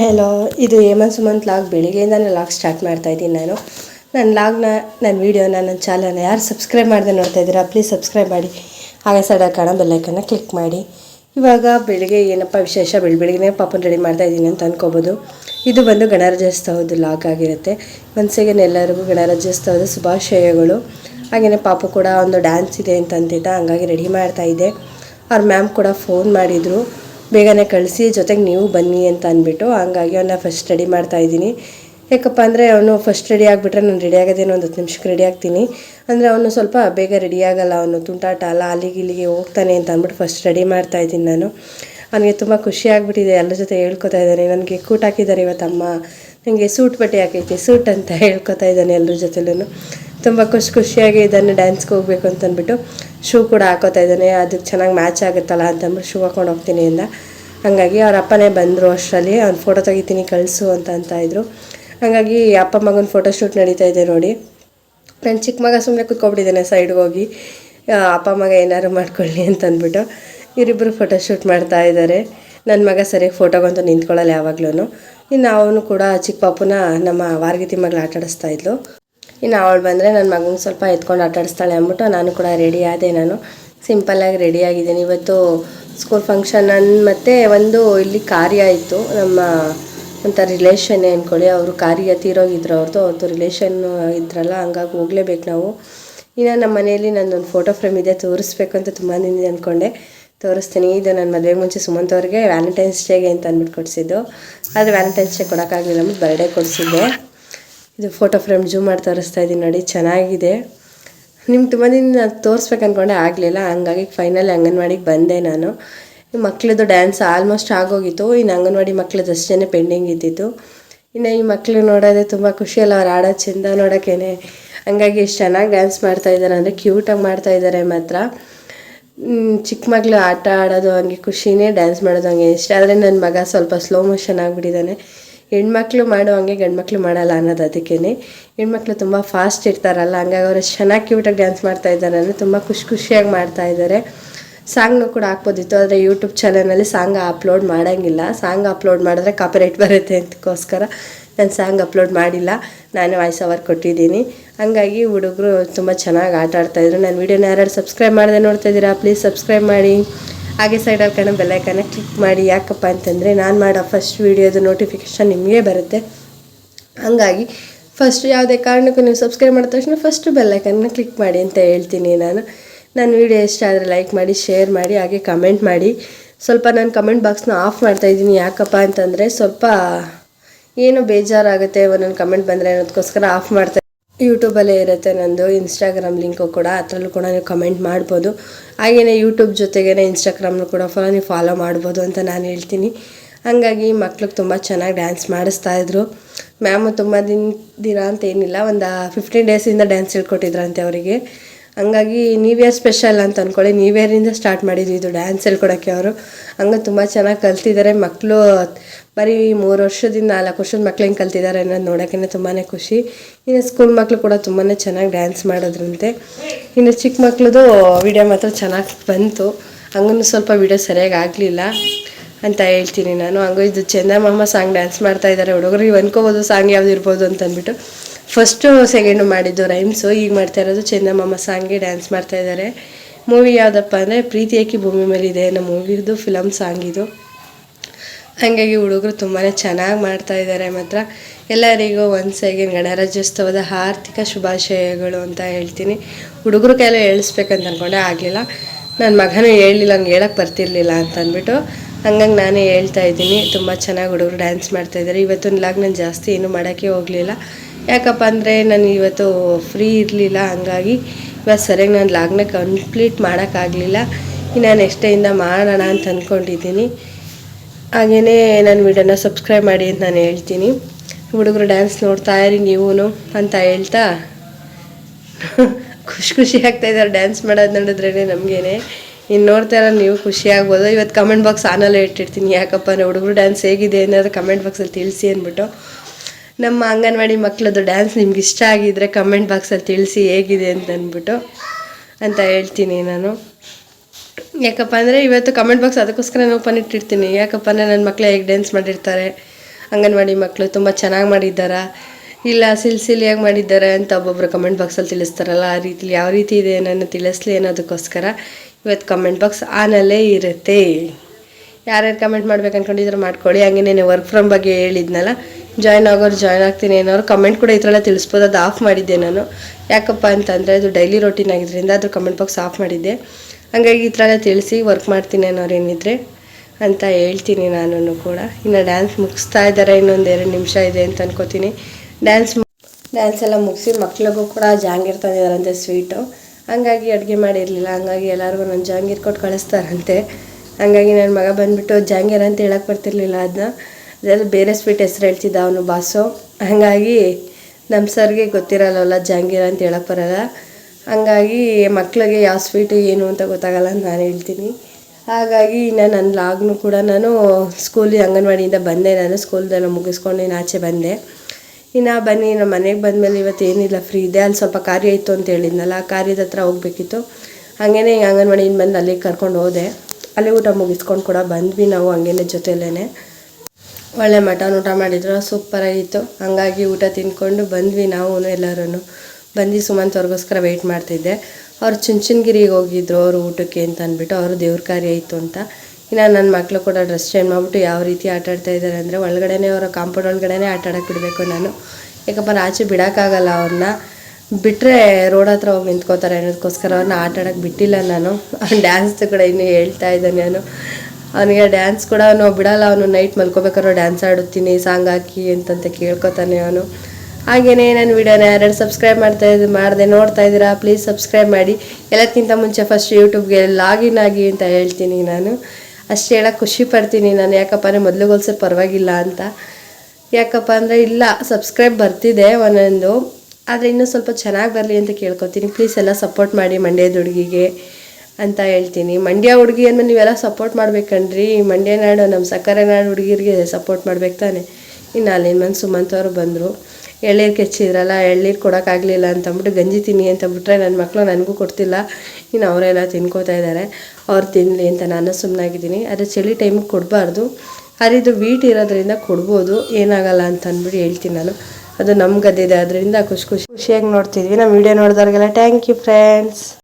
Hello, ಇದು Hemanth Sumanth log ಬೆಳಿಗ್ಗೆಯಿಂದನೇ log start ಮಾಡ್ತಾ ಇದ್ದೀನಿ ನಾನು. ನನ್ನ ಲಾಗ್ನ, ನನ್ನ ವೀಡಿಯೋನ, ನನ್ನ ಚಾನಲ್ನ ಯಾರು ಸಬ್ಸ್ಕ್ರೈಬ್ ಮಾಡದೆ ನೋಡ್ತಾ ಇದ್ದೀರಾ ಪ್ಲೀಸ್ ಸಬ್ಸ್ಕ್ರೈಬ್ ಮಾಡಿ. ಹಾಗೆ ಸಡ ಕಾಣೋ ಬೆಲ್ಲೈಕನ್ನ ಕ್ಲಿಕ್ ಮಾಡಿ. ಇವಾಗ ಬೆಳಿಗ್ಗೆ ಏನಪ್ಪ ವಿಶೇಷ? ಬೆಳಿ ಬೆಳಿಗ್ಗೆ ಪಾಪನ್ ರೆಡಿ ಮಾಡ್ತಾ ಇದ್ದೀನಿ ಅಂತ ಅನ್ಕೋಬೋದು. ಇದು ಬಂದು ಗಣರಾಜ್ಯೋತ್ಸವದ ಲಾಗ್ ಆಗಿರುತ್ತೆ. ಮನಸ್ಸಿಗೆ ಎಲ್ಲರಿಗೂ ಗಣರಾಜ್ಯೋತ್ಸವದ ಶುಭಾಶಯಗಳು. ಹಾಗೆಯೇ ಪಾಪು ಕೂಡ ಒಂದು ಡ್ಯಾನ್ಸ್ ಇದೆ ಅಂತ ಅಂತಿದ್ದ ಹಂಗಾಗಿ ರೆಡಿ ಮಾಡ್ತಾ ಇದ್ದೆ ಅವ್ರ ಮ್ಯಾಮ್ ಕೂಡ ಫೋನ್ ಮಾಡಿದರು. ಬೇಗನೆ ಕಳಿಸಿ, ಜೊತೆಗೆ ನೀವು ಬನ್ನಿ ಅಂತ ಅಂದ್ಬಿಟ್ಟು ಹಂಗಾಗಿ ಅವನ್ನ ಫಸ್ಟ್ ರೆಡಿ ಮಾಡ್ತಾ ಇದ್ದೀನಿ. ಯಾಕಪ್ಪ ಅಂದರೆ ಅವನು ಫಸ್ಟ್ ರೆಡಿ ಆಗಿಬಿಟ್ರೆ ನಾನು ರೆಡಿ ಆಗೋದೇನೋ ಒಂದು ಹತ್ತು ನಿಮಿಷಕ್ಕೆ ರೆಡಿ ಆಗ್ತೀನಿ. ಅಂದರೆ ಅವನು ಸ್ವಲ್ಪ ಬೇಗ ರೆಡಿ ಆಗಲ್ಲ, ಅವನು ತುಂಟಾಟ ಅಲ್ಲ, ಅಲ್ಲಿಗೆ ಇಲ್ಲಿಗೆ ಹೋಗ್ತಾನೆ ಅಂತ ಅಂದ್ಬಿಟ್ಟು ಫಸ್ಟ್ ರೆಡಿ ಮಾಡ್ತಾ ಇದ್ದೀನಿ ನಾನು. ಅವನಿಗೆ ತುಂಬ ಖುಷಿ ಆಗಿಬಿಟ್ಟಿದೆ, ಎಲ್ಲರ ಜೊತೆ ಹೇಳ್ಕೊತಾ ಇದ್ದಾನೆ. ನನಗೆ ಕೂಟ್ ಹಾಕಿದ್ದಾರೆ ಇವತ್ತಮ್ಮ. ನನಗೆ ಸೂಟ್ ಬಟ್ಟೆ ಹಾಕೈತಿ ಸೂಟ್ ಅಂತ ಹೇಳ್ಕೊತಾ ಇದ್ದಾನೆ ಎಲ್ಲರ ಜೊತೆಲೂ ತುಂಬ ಖುಷಿ ಖುಷಿಯಾಗಿ ಇದನ್ನು ಡ್ಯಾನ್ಸ್ಗೆ ಹೋಗ್ಬೇಕು ಅಂತ ಅಂದ್ಬಿಟ್ಟು ಶೂ ಕೂಡ ಹಾಕೋತಾ ಇದ್ದಾನೆ. ಅದಕ್ಕೆ ಚೆನ್ನಾಗಿ ಮ್ಯಾಚ್ ಆಗುತ್ತಲ್ಲ ಅಂತ ಅಂದ್ಬಿಟ್ಟು ಶೂ ಹಾಕೊಂಡು ಹೋಗ್ತೀನಿ ಅಂದ. ಹಾಗಾಗಿ ಅವ್ರ ಅಪ್ಪನೇ ಬಂದರು ಅಷ್ಟರಲ್ಲಿ. ಅವ್ನು ಫೋಟೋ ತೆಗಿತೀನಿ, ಕಳಿಸು ಅಂತ ಅಂತ ಇದ್ರು. ಹಾಗಾಗಿ ಅಪ್ಪ ಮಗನ ಫೋಟೋ ಶೂಟ್ ನಡೀತಾ ಇದೆ ನೋಡಿ. ನನ್ನ ಚಿಕ್ಕ ಮಗ ಸುಮ್ಮನೆ ಕೂತ್ಕೊಬಿಟ್ಟಿದ್ದಾನೆ ಸೈಡ್ಗೆ ಹೋಗಿ. ಅಪ್ಪ ಮಗ ಏನಾದ್ರು ಮಾಡ್ಕೊಳ್ಳಿ ಅಂತ ಅಂದ್ಬಿಟ್ಟು ಇವರಿಬ್ಬರು ಫೋಟೋ ಶೂಟ್ ಮಾಡ್ತಾ ಇದ್ದಾರೆ ನನ್ನ ಮಗ ಸರಿಯಾಗಿ ಫೋಟೋಗಂತೂ ನಿಂತ್ಕೊಳ್ಳಲ್ಲ ಯಾವಾಗ್ಲೂ ಇನ್ನು ಅವನು ಕೂಡ ಚಿಕ್ಕ ಪಾಪುನ ನಮ್ಮ ವಾರ್ಗಿತಿ ಮಗಳು ಆಟಾಡಿಸ್ತಾ ಇದ್ಲು. ಇನ್ನು ಅವಳು ಬಂದರೆ ನನ್ನ ಮಗನ ಸ್ವಲ್ಪ ಎತ್ಕೊಂಡು ಆಟಾಡಿಸ್ತಾಳೆ ಅಂದ್ಬಿಟ್ಟು ನಾನು ಕೂಡ ರೆಡಿ ಆದೆ ನಾನು. ಸಿಂಪಲ್ಲಾಗಿ ರೆಡಿ ಆಗಿದ್ದೀನಿ. ಇವತ್ತು ಸ್ಕೂಲ್ ಫಂಕ್ಷನ್ ಮತ್ತು ಒಂದು ಇಲ್ಲಿ ಕಾರ್ಯ ಇತ್ತು. ನಮ್ಮ ಅಂತ ರಿಲೇಷನ್ನೇ ಅಂದ್ಕೊಳ್ಳಿ ಅವರು ಕಾರ್ಯ ತೀರೋಗಿದ್ರು ಅವ್ರದ್ದು ಅವ್ರದ್ದು ರಿಲೇಷನ್ ಇದ್ರಲ್ಲ, ಹಂಗಾಗಿ ಹೋಗ್ಲೇಬೇಕು ನಾವು. ಇನ್ನು ನಮ್ಮ ಮನೆಯಲ್ಲಿ ನನ್ನೊಂದು ಫೋಟೋ ಫ್ರೇಮ್ ಇದೆ. ತೋರಿಸ್ಬೇಕು ಅಂತ ತುಂಬ ದಿನ ಅಂದ್ಕೊಂಡೆ ತೋರಿಸ್ತೀನಿ. ಇದು ನನ್ನ ಮದುವೆ ಮುಂಚೆ ಸುಮಂತ್ ಅವ್ರಿಗೆ ವ್ಯಾಲೆಂಟೈನ್ಸ್ ಡೇಗೆ ಅಂತ ಅಂದ್ಬಿಟ್ಟು ಕೊಡಿಸಿದ್ದು. ಆದರೆ ವ್ಯಾಲೆಂಟೈನ್ಸ್ ಡೇ ಕೊಡೋಕ್ಕಾಗಲಿಲ್ಲ. ಅಂದ್ಬಿಟ್ಟು ಬರ್ಡೇ ಕೊಡಿಸಿದ್ದೆ. ಇದು ಫೋಟೋ ಫ್ರೇಮ್ ಜೂಮ್ ಮಾಡಿ ತೋರಿಸ್ತಾ ಇದ್ದೀನಿ ನೋಡಿ, ಚೆನ್ನಾಗಿದೆ. ನಿಮ್ಗೆ ತುಂಬ ದಿನ ತೋರಿಸ್ಬೇಕು ಅಂದ್ಕೊಂಡೆ ಆಗಲಿಲ್ಲ. ಹಂಗಾಗಿ ಫೈನಲ್ ಅಂಗನವಾಡಿಗೆ ಬಂದೆ ನಾನು. ಈ ಮಕ್ಳದ್ದು ಡ್ಯಾನ್ಸ್ ಆಲ್ಮೋಸ್ಟ್ ಆಗೋಗಿತ್ತು. ಇನ್ನು ಅಂಗನವಾಡಿ ಮಕ್ಳದ್ದು ಅಷ್ಟೇ ಪೆಂಡಿಂಗ್ ಇದ್ದಿತ್ತು ಇನ್ನು ಈ ಮಕ್ಕಳು ನೋಡೋದೇ ತುಂಬ ಖುಷಿಯಲ್ಲ ಅವ್ರು ಆಡೋ ಚೆಂದ ನೋಡೋಕ್ಕೇನೆ ಹಂಗಾಗಿ ಎಷ್ಟು ಚೆನ್ನಾಗಿ ಡ್ಯಾನ್ಸ್ ಮಾಡ್ತಾ ಇದ್ದಾರೆ ಅಂದರೆ ಕ್ಯೂಟಾಗಿ ಮಾಡ್ತಾ ಇದ್ದಾರೆ ಮಾತ್ರ. ಚಿಕ್ಕ ಮಗಳು ಆಟ ಆಡೋದು ಹಂಗೆ ಖುಷಿನೇ ಡ್ಯಾನ್ಸ್ ಮಾಡೋದು ಹಂಗೆ ಇಷ್ಟ. ಆದರೆ ನನ್ನ ಮಗ ಸ್ವಲ್ಪ ಸ್ಲೋ ಮೋಷನ್ ಆಗಿಬಿಟ್ಟಿದ್ದಾನೆ ಹೆಣ್ಮಕ್ಳು ಮಾಡೋ ಹಂಗೆ ಗಂಡ್ಮಕ್ಳು ಮಾಡಲ್ಲ ಅನ್ನೋದು ಅದಕ್ಕೇ ಹೆಣ್ಮಕ್ಳು ತುಂಬ ಫಾಸ್ಟ್ ಇರ್ತಾರಲ್ಲ, ಹಂಗಾಗಿ ಅವರು ಚೆನ್ನಾಗಿ ಕ್ಯೂಟಾಗಿ ಡ್ಯಾನ್ಸ್ ಮಾಡ್ತಾ ಇದ್ದಾರೆ ಅಂದರೆ ತುಂಬ ಖುಷಿ ಖುಷಿಯಾಗಿ ಮಾಡ್ತಾ ಇದ್ದಾರೆ. ಸಾಂಗ್ನು ಕೂಡ ಹಾಕ್ಬೋದಿತ್ತು, ಆದರೆ ಯೂಟ್ಯೂಬ್ ಚಾನಲಲ್ಲಿ ಸಾಂಗ್ ಅಪ್ಲೋಡ್ ಮಾಡೋಂಗಿಲ್ಲ. ಸಾಂಗ್ ಅಪ್ಲೋಡ್ ಮಾಡಿದ್ರೆ ಕಾಪಿರೈಟ್ ಬರುತ್ತೆ ಅಂತಕ್ಕೋಸ್ಕರ ನಾನು ಸಾಂಗ್ ಅಪ್ಲೋಡ್ ಮಾಡಿಲ್ಲ. ನಾನು ವಾಯ್ಸ್ ಓವರ್ ಕೊಟ್ಟಿದ್ದೀನಿ. ಹಂಗಾಗಿ ಹುಡುಗರು ತುಂಬ ಚೆನ್ನಾಗಿ ಆಟ ಆಡ್ತಾಯಿದ್ರು ನಾನು ವೀಡಿಯೋನ ಯಾರು ಸಬ್ಸ್ಕ್ರೈಬ್ ಮಾಡಿದೆ ನೋಡ್ತಾ ಇದ್ದೀರಾ ಪ್ಲೀಸ್ ಸಬ್ಸ್ಕ್ರೈಬ್ ಮಾಡಿ. ಹಾಗೆ ಸೈಡಲ್ಲಿ ಕಾಣೋ ಬೆಲ್ಲೈಕನ್ನ ಕ್ಲಿಕ್ ಮಾಡಿ, ಯಾಕಪ್ಪ ಅಂತಂದರೆ ನಾನು ಮಾಡೋ ಫಸ್ಟ್ ವೀಡಿಯೋದು ನೋಟಿಫಿಕೇಷನ್ ನಿಮಗೆ ಬರುತ್ತೆ. ಹಂಗಾಗಿ ಫಸ್ಟ್ ಯಾವುದೇ ಕಾರಣಕ್ಕೂ ನೀವು ಸಬ್ಸ್ಕ್ರೈಬ್ ಮಾಡಿದ ತಕ್ಷಣ ಫಸ್ಟ್ ಬೆಲ್ಲೈಕನ್ನ ಕ್ಲಿಕ್ ಮಾಡಿ ಅಂತ ಹೇಳ್ತೀನಿ ನಾನು. ನನ್ನ ವೀಡಿಯೋ ಇಷ್ಟ ಆದರೆ ಲೈಕ್ ಮಾಡಿ ಶೇರ್ ಮಾಡಿ, ಹಾಗೆ ಕಮೆಂಟ್ ಮಾಡಿ. ಸ್ವಲ್ಪ ನಾನು ಕಮೆಂಟ್ ಬಾಕ್ಸ್ನ ಆಫ್ ಮಾಡ್ತಾಯಿದ್ದೀನಿ ಯಾಕಪ್ಪ ಅಂತಂದರೆ ಸ್ವಲ್ಪ ಏನು ಬೇಜಾರಾಗುತ್ತೆ ಒಂದೊಂದು ಕಮೆಂಟ್ ಬಂದರೆ ಅನ್ನೋದಕ್ಕೋಸ್ಕರ ಆಫ್ ಮಾಡ್ತಾ ಯೂಟ್ಯೂಬಲ್ಲೇ ಇರುತ್ತೆ ನಂದು ಇನ್ಸ್ಟಾಗ್ರಾಮ್ ಲಿಂಕು ಕೂಡ, ಅದರಲ್ಲೂ ಕೂಡ ನೀವು ಕಮೆಂಟ್ ಮಾಡ್ಬೋದು. ಹಾಗೆಯೇ ಯೂಟ್ಯೂಬ್ ಜೊತೆಗೇ ಇನ್ಸ್ಟಾಗ್ರಾಮ್ನು ಕೂಡ ಫಾಲೋ ನೀವು ಫಾಲೋ ಮಾಡ್ಬೋದು ಅಂತ ನಾನು ಹೇಳ್ತೀನಿ. ಹಾಗಾಗಿ ಮಕ್ಳಿಗೆ ತುಂಬ ಚೆನ್ನಾಗಿ ಡ್ಯಾನ್ಸ್ ಮಾಡಿಸ್ತಾ ಇದ್ರು. ಮ್ಯಾಮು ತುಂಬ ದಿನ ದಿನ ಅಂತ ಏನಿಲ್ಲ, ಒಂದು ಫಿಫ್ಟೀನ್ ಡೇಸಿಂದ ಡ್ಯಾನ್ಸ್ ಹೇಳ್ಕೊಟ್ಟಿದ್ರಂತೆ ಅವರಿಗೆ. ಹಂಗಾಗಿ ನ್ಯೂ ಸ್ಪೆಷಲ್ ಅಂತ ಅಂದ್ಕೊಳ್ಳಿ ನ್ಯೂ ಇಯರಿಂದ ಸ್ಟಾರ್ಟ್ ಮಾಡಿದ್ವಿ ಇದು ಡ್ಯಾನ್ಸ್ ಹೇಳ್ಕೊಡೋಕ್ಕೆ ಅವರು. ಹಂಗೆ ತುಂಬ ಚೆನ್ನಾಗಿ ಕಲ್ತಿದ್ದಾರೆ. ಮಕ್ಕಳು ಬರೀ ಮೂರು ವರ್ಷದಿಂದ ನಾಲ್ಕು ವರ್ಷದ ಮಕ್ಳು ಹೆಂಗೆ ಕಲ್ತಿದ್ದಾರೆ ಅನ್ನೋದು ನೋಡೋಕ್ಕೇ ತುಂಬಾ ಖುಷಿ. ಇನ್ನು ಸ್ಕೂಲ್ ಮಕ್ಕಳು ಕೂಡ ತುಂಬಾ ಚೆನ್ನಾಗಿ ಡ್ಯಾನ್ಸ್ ಮಾಡೋದ್ರಂತೆ. ಇನ್ನು ಚಿಕ್ಕ ಮಕ್ಳದ್ದು ವಿಡಿಯೋ ಮಾತ್ರ ಚೆನ್ನಾಗಿ ಬಂತು. ಹಂಗೂ ಸ್ವಲ್ಪ ವಿಡಿಯೋ ಸರಿಯಾಗಿ ಆಗಲಿಲ್ಲ ಅಂತ ಹೇಳ್ತೀನಿ ನಾನು. ಹಂಗೂ ಇದು ಚಂದಮಾಮ ಸಾಂಗ್ ಡ್ಯಾನ್ಸ್ ಮಾಡ್ತಾ ಇದ್ದಾರೆ. ಹುಡುಗರು ನೀವು ಅನ್ಕೋಬೋದು ಸಾಂಗ್ ಯಾವ್ದು ಇರ್ಬೋದು ಅಂತ ಅಂದ್ಬಿಟ್ಟು ಫಸ್ಟು ಸೆಕೆಂಡು ಮಾಡಿದ್ದು ರೈಮ್ಸು ಈಗ ಮಾಡ್ತಾ ಇರೋದು ಚಂದಮಾಮ ಸಾಂಗ್ಗೆ ಡ್ಯಾನ್ಸ್ ಮಾಡ್ತಾ ಇದ್ದಾರೆ ಮೂವಿ ಯಾವುದಪ್ಪ ಅಂದರೆ ಪ್ರೀತಿ ಏಕಿ ಭೂಮಿ ಮೇಲಿದೆ ಅನ್ನೋ ಮೂವಿದು ಫಿಲಮ್ ಸಾಂಗ್ ಇದು. ಹಾಗಾಗಿ ಹುಡುಗರು ತುಂಬಾ ಚೆನ್ನಾಗಿ ಮಾಡ್ತಾ ಇದ್ದಾರೆ ಮಾತ್ರ. ಎಲ್ಲರಿಗೂ ಒನ್ಸ್ ಅಗೇನ್ ಗಣರಾಜ್ಯೋತ್ಸವದ ಆರ್ಥಿಕ ಶುಭಾಶಯಗಳು ಅಂತ ಹೇಳ್ತೀನಿ. ಹುಡುಗರು ಕೈಲ ಹೇಳಿಸ್ಬೇಕಂತ ಅಂದ್ಕೊಂಡೆ ಆಗಲಿಲ್ಲ. ನನ್ನ ಮಗನೂ ಹೇಳಿಲ್ಲ, ಹಂಗೆ ಹೇಳಕ್ಕೆ ಬರ್ತಿರ್ಲಿಲ್ಲ ಅಂತ ಅಂದ್ಬಿಟ್ಟು ಹಂಗಾಗಿ ನಾನೇ ಹೇಳ್ತಾ ಇದ್ದೀನಿ. ತುಂಬ ಚೆನ್ನಾಗಿ ಹುಡುಗರು ಡ್ಯಾನ್ಸ್ ಮಾಡ್ತಾಯಿದ್ದಾರೆ ಇವತ್ತು ಲಾಗ್ ನಾನು ಜಾಸ್ತಿ ಏನೂ ಮಾಡೋಕ್ಕೆ ಹೋಗಲಿಲ್ಲ. ಯಾಕಪ್ಪ ಅಂದರೆ ನಾನು ಇವತ್ತು ಫ್ರೀ ಇರಲಿಲ್ಲ, ಹಂಗಾಗಿ ಇವತ್ತು ಸರಿಯಾಗಿ ನಾನು ಲಾಗ್ನ ಕಂಪ್ಲೀಟ್ ಮಾಡೋಕ್ಕಾಗಲಿಲ್ಲ ಇನ್ನು ನೆಕ್ಸ್ಟ್ ಡೇಯಿಂದ ಮಾಡೋಣ ಅಂತ ಅಂದ್ಕೊಂಡಿದ್ದೀನಿ ಹಾಗೆಯೇ ನನ್ನ ವಿಡಿಯೋನ ಸಬ್ಸ್ಕ್ರೈಬ್ ಮಾಡಿ ಅಂತ ನಾನು ಹೇಳ್ತೀನಿ. ಹುಡುಗರು ಡ್ಯಾನ್ಸ್ ನೋಡ್ತಾ ಇರಿ ನೀವೂ ಅಂತ ಹೇಳ್ತಾ. ಖುಷಿ ಖುಷಿ ಆಗ್ತಾ ಇದ್ದಾರೆ ಡ್ಯಾನ್ಸ್ ಮಾಡೋದು ನೋಡಿದ್ರೇ ನಮಗೇನೆ. ಇನ್ನು ನೋಡ್ತಾ ಇರೋ ನೀವು ಖುಷಿ ಆಗ್ಬೋದು. ಇವತ್ತು ಕಮೆಂಟ್ ಬಾಕ್ಸ್ ಆನಲ್ಲೇ ಇಟ್ಟಿರ್ತೀನಿ. ಯಾಕಪ್ಪ ಅಂದರೆ ಹುಡುಗರು ಡ್ಯಾನ್ಸ್ ಹೇಗಿದೆ ಅನ್ನೋದು ಕಮೆಂಟ್ ಬಾಕ್ಸಲ್ಲಿ ತಿಳಿಸಿ ಅಂದ್ಬಿಟ್ಟು. ನಮ್ಮ ಅಂಗನವಾಡಿ ಮಕ್ಕಳದ್ದು ಡ್ಯಾನ್ಸ್ ನಿಮ್ಗೆ ಇಷ್ಟ ಆಗಿದ್ರೆ ಕಮೆಂಟ್ ಬಾಕ್ಸಲ್ಲಿ ತಿಳಿಸಿ ಹೇಗಿದೆ ಅಂತ ಅಂದ್ಬಿಟ್ಟು ಅಂತ ಹೇಳ್ತೀನಿ ನಾನು. ಯಾಕಪ್ಪ ಅಂದರೆ ಇವತ್ತು ಕಮೆಂಟ್ ಬಾಕ್ಸ್ ಅದಕ್ಕೋಸ್ಕರ ಓಪನ್ ಇಟ್ಟಿರ್ತೀನಿ. ಯಾಕಪ್ಪ ಅಂದರೆ ನನ್ನ ಮಕ್ಕಳು ಹೇಗೆ ಡ್ಯಾನ್ಸ್ ಮಾಡಿರ್ತಾರೆ? ಅಂಗನವಾಡಿ ಮಕ್ಕಳು ತುಂಬ ಚೆನ್ನಾಗಿ ಮಾಡಿದ್ದಾರೆ? ಇಲ್ಲ ಸಿಲ್ಸಿಲಿಯಾಗಿ ಮಾಡಿದ್ದಾರೆ ಅಂತ ಒಬ್ಬೊಬ್ಬರು ಕಮೆಂಟ್ ಬಾಕ್ಸಲ್ಲಿ ತಿಳಿಸ್ತಾರಲ್ಲ, ಆ ರೀತಿಲಿ ಯಾವ ರೀತಿ ಇದೆ ನಾನು ತಿಳಿಸ್ಲಿ ಅನ್ನೋದಕ್ಕೋಸ್ಕರ ಇವತ್ತು ಕಮೆಂಟ್ ಬಾಕ್ಸ್ ಆನಲ್ಲೇ ಇರುತ್ತೆ. ಯಾರ್ಯಾರು ಕಮೆಂಟ್ ಮಾಡ್ಬೇಕು ಅಂದ್ಕೊಂಡಿದ್ರೆ ಮಾಡ್ಕೊಳ್ಳಿ. ಹಂಗೆ ನಾನು ವರ್ಕ್ ಫ್ರಮ್ ಬಗ್ಗೆ ಹೇಳಿದ್ನಲ್ಲ ಜಾಯ್ನ್ ಆಗೋರು ಜಾಯ್ನ್ ಆಗ್ತೀನಿ ಅನ್ನೋರು ಕಮೆಂಟ್ ಕೂಡ ಈ ಥರ ತಿಳಿಸ್ಬೋದು, ಅದು ಆಫ್ ಮಾಡಿದ್ದೆ ನಾನು. ಯಾಕಪ್ಪ ಅಂತಂದರೆ ಅದು ಡೈಲಿ ರೊಟೀನ್ ಆಗಿದ್ದರಿಂದ ಅದು ಕಮೆಂಟ್ ಬಾಕ್ಸ್ ಆಫ್ ಮಾಡಿದ್ದೆ. ಹಂಗಾಗಿ ಈ ಥರ ಎಲ್ಲ ತಿಳಿಸಿ ವರ್ಕ್ ಮಾಡ್ತೀನಿ ಅನ್ನೋರು ಏನಿದ್ರೆ ಅಂತ ಹೇಳ್ತೀನಿ ನಾನು ಕೂಡ. ಇನ್ನು ಡ್ಯಾನ್ಸ್ ಮುಗಿಸ್ತಾ ಇದ್ದಾರೆ, ಇನ್ನೊಂದು ಎರಡು ನಿಮಿಷ ಇದೆ ಅಂತ ಅನ್ಕೋತೀನಿ. ಡ್ಯಾನ್ಸ್ ಡ್ಯಾನ್ಸ್ ಎಲ್ಲ ಮುಗಿಸಿ ಮಕ್ಳಿಗೂ ಕೂಡ ಜಾಂಗೀರ್ ತಂದಿದ್ದಾರಂತೆ ಸ್ವೀಟು ಹಂಗಾಗಿ ಅಡುಗೆ ಮಾಡಿರಲಿಲ್ಲ, ಹಂಗಾಗಿ ಎಲ್ಲರಿಗೂ ನಾನು ಜಾಂಗೀರ್ ಕೊಟ್ಟು ಕಳಿಸ್ತಾರಂತೆ. ಹಂಗಾಗಿ ನನ್ನ ಮಗ ಬಂದುಬಿಟ್ಟು ಜಾಂಗೀರ್ ಅಂತ ಹೇಳಕ್ಕೆ ಬರ್ತಿರ್ಲಿಲ್ಲ ಅದನ್ನ ಅದೆಲ್ಲ ಬೇರೆ ಸ್ವೀಟ್ ಹೆಸ್ರು ಹೇಳ್ತಿದ್ದ ಅವನು ಬಾಸು. ಹಾಗಾಗಿ ನಮ್ಮ ಸರ್ಗೆ ಗೊತ್ತಿರಲ್ಲವಲ್ಲ ಜಹಾಂಗೀರ ಅಂತ ಹೇಳಕ್ಕೆ ಬರಲ್ಲ. ಹಂಗಾಗಿ ಮಕ್ಳಿಗೆ ಯಾವ ಸ್ವೀಟು ಏನು ಅಂತ ಗೊತ್ತಾಗಲ್ಲ ಅಂತ ನಾನು ಹೇಳ್ತೀನಿ. ಹಾಗಾಗಿ ಇನ್ನು ನನ್ನ ಲಾಗ್ನು ಕೂಡ ನಾನು ಸ್ಕೂಲಿಗೆ ಅಂಗನವಾಡಿಯಿಂದ ಬಂದೆ. ನಾನು ಸ್ಕೂಲ್ದೆಲ್ಲ ಮುಗಿಸ್ಕೊಂಡು ಇನ್ನು ಆಚೆ ಬಂದೆ. ಇನ್ನು ಬನ್ನಿ ನಮ್ಮ ಮನೆಗೆ ಬಂದಮೇಲೆ ಇವತ್ತು ಏನಿಲ್ಲ ಫ್ರೀ ಇದೆ. ಅಲ್ಲಿ ಸ್ವಲ್ಪ ಕಾರ್ಯ ಇತ್ತು ಅಂತ ಹೇಳಿದ್ನಲ್ಲ, ಆ ಕಾರ್ಯದ ಹತ್ರ ಹೋಗ್ಬೇಕಿತ್ತು. ಹಾಗೇ ಹಿಂಗೆ ಅಂಗನವಾಡಿಯಿಂದ ಬಂದು ಅಲ್ಲಿಗೆ ಕರ್ಕೊಂಡು ಹೋದೆ. ಅಲ್ಲಿ ಊಟ ಮುಗಿಸ್ಕೊಂಡು ಕೂಡ ಬಂದ್ವಿ ನಾವು ಹಂಗೇನೆ ಜೊತೆಲೇ ಒಳ್ಳೆ ಮಟನ್ ಊಟ ಮಾಡಿದ್ರು, ಸೂಪರಾಗಿತ್ತು. ಹಂಗಾಗಿ ಊಟ ತಿಂದ್ಕೊಂಡು ಬಂದ್ವಿ ನಾವು ಎಲ್ಲರೂ ಬಂದು ಸುಮಂತ್ ಅವ್ರಿಗೋಸ್ಕರ ವೆಯ್ಟ್ ಮಾಡ್ತಿದ್ದೆ. ಅವ್ರು ಚುಂಚನಗಿರಿಗೆ ಹೋಗಿದ್ರು, ಅವರು ಊಟಕ್ಕೆ ಅಂತ ಅಂದ್ಬಿಟ್ಟು, ಅವರು ದೇವ್ರ ಕಾರ್ಯ ಇತ್ತು ಅಂತ. ಇನ್ನು ನನ್ನ ಮಕ್ಕಳು ಕೂಡ ಡ್ರೆಸ್ ಚೇಂಜ್ ಮಾಡಿಬಿಟ್ಟು ಯಾವ ರೀತಿ ಆಟ ಆಡ್ತಾ ಇದ್ದಾರೆ ಅಂದರೆ ಒಳಗಡೆನೇ ಅವರ ಕಾಂಪೌಂಡ್ ಒಳಗಡೆನೇ ಆಟ ಬಿಡಬೇಕು ನಾನು. ಯಾಕಪ್ಪ ಆಚೆ ಬಿಡೋಕ್ಕಾಗಲ್ಲ ಅವ್ರನ್ನ ಬಿಟ್ಟರೆ ರೋಡ್ ಹತ್ರ ಹೋಗಿ ನಿಂತ್ಕೋತಾರೆ ಅನ್ನೋದಕ್ಕೋಸ್ಕರ ಅವ್ರನ್ನ ಆಟ ಆಡೋಕ್ಕೆ ಬಿಟ್ಟಿಲ್ಲ ನಾನು. ಡ್ಯಾನ್ಸ್ ಕೂಡ ಇನ್ನೂ ಹೇಳ್ತಾ ಇದ್ದಾನೆ ನಾನು. ಅವನಿಗೆ ಡ್ಯಾನ್ಸ್ ಕೂಡ ಅವನು ಬಿಡಲ್ಲ, ಅವನು ನೈಟ್ ಮಲ್ಕೋಬೇಕಾದ್ರೆ ಡ್ಯಾನ್ಸ್ ಆಡುತ್ತೀನಿ ಸಾಂಗ್ ಹಾಕಿ ಅಂತಂತ ಕೇಳ್ಕೊತಾನೆ ಅವನು. ಹಾಗೇನೆ ನನ್ನ ವಿಡಿಯೋನ ಯಾರ್ಯಾರು ಸಬ್ಸ್ಕ್ರೈಬ್ ಮಾಡ್ತಾ ಇದ್ದು ಮಾಡಿದೆ ನೋಡ್ತಾ ಇದ್ದೀರಾ ಪ್ಲೀಸ್ ಸಬ್ಸ್ಕ್ರೈಬ್ ಮಾಡಿ. ಎಲ್ಲಕ್ಕಿಂತ ಮುಂಚೆ ಫಸ್ಟ್ ಯೂಟ್ಯೂಬ್ಗೆ ಲಾಗಿನ್ ಆಗಿ ಅಂತ ಹೇಳ್ತೀನಿ ನಾನು. ಅಷ್ಟು ಹೇಳಕ್ಕೆ ಖುಷಿ ಪಡ್ತೀನಿ ನಾನು, ಯಾಕಪ್ಪ ಅಂದರೆ ಮೊದಲಿಗೋಲ್ಸರ್ ಪರವಾಗಿಲ್ಲ ಅಂತ. ಯಾಕಪ್ಪ ಅಂದರೆ ಇಲ್ಲ ಸಬ್ಸ್ಕ್ರೈಬ್ ಬರ್ತಿದೆ ಒಂದೊಂದು, ಆದರೆ ಇನ್ನೂ ಸ್ವಲ್ಪ ಚೆನ್ನಾಗಿ ಬರಲಿ ಅಂತ ಕೇಳ್ಕೊತೀನಿ. ಪ್ಲೀಸ್ ಎಲ್ಲ ಸಪೋರ್ಟ್ ಮಾಡಿ ಮಂಡ್ಯದ ಹುಡುಗಿಗೆ. ಅಂತ ಹೇಳ್ತೀನಿ. ಮಂಡ್ಯ ಹುಡುಗಿ ಅಂದ್ರೆ ನೀವೆಲ್ಲ ಸಪೋರ್ಟ್ ಮಾಡ್ಬೇಕನ್ರಿ ಮಂಡ್ಯ ನಾಡು, ನಮ್ಮ ಸಕ್ಕರೆ ನಾಡು ಹುಡುಗಿರಿಗೆ ಸಪೋರ್ಟ್ ಮಾಡ್ಬೇಕು ತಾನೆ. ಇನ್ನು ಅಲ್ಲಿನ ಮನ್ ಸುಮಂತ್ ಅವರು ಬಂದರು. ಎಳ್ನೀರು ಕೆಚ್ಚಿದ್ರಲ್ಲ, ಎಳ್ನೀರು ಕೊಡೋಕ್ಕಾಗಲಿಲ್ಲ ಅಂತಂದ್ಬಿಟ್ಟು ಗಂಜಿ ತಿನ್ನಿ ಅಂತ ಬಿಟ್ರೆ ನನ್ನ ಮಕ್ಕಳು ನನಗೂ ಕೊಡ್ತಿಲ್ಲ. ಇನ್ನು ಅವರೆಲ್ಲ ತಿನ್ಕೋತಾ ಇದ್ದಾರೆ. ಅವ್ರು ತಿನ್ನಲಿ ಅಂತ ನಾನು ಸುಮ್ಮನಾಗಿದ್ದೀನಿ ಅದು ಚಳಿ ಟೈಮಿಗೆ ಕೊಡಬಾರ್ದು. ಇದು ವೀಟ್ ಇರೋದ್ರಿಂದ ಕೊಡ್ಬೋದು. ಏನಾಗಲ್ಲ ಅಂತ ಅಂದ್ಬಿಟ್ಟು ಹೇಳ್ತೀನಿ ನಾನು. ಅದು ನಮ್ಮ ಗದ್ದೆ ಇದೆ ಅದರಿಂದ ಖುಷಿ ಖುಷಿ. ಖುಷಿಯಾಗಿ ನೋಡ್ತಿದ್ವಿ. ನಮ್ಮ ವಿಡಿಯೋ ನೋಡಿದವ್ರಿಗೆಲ್ಲ ಥ್ಯಾಂಕ್ ಯು ಫ್ರೆಂಡ್ಸ್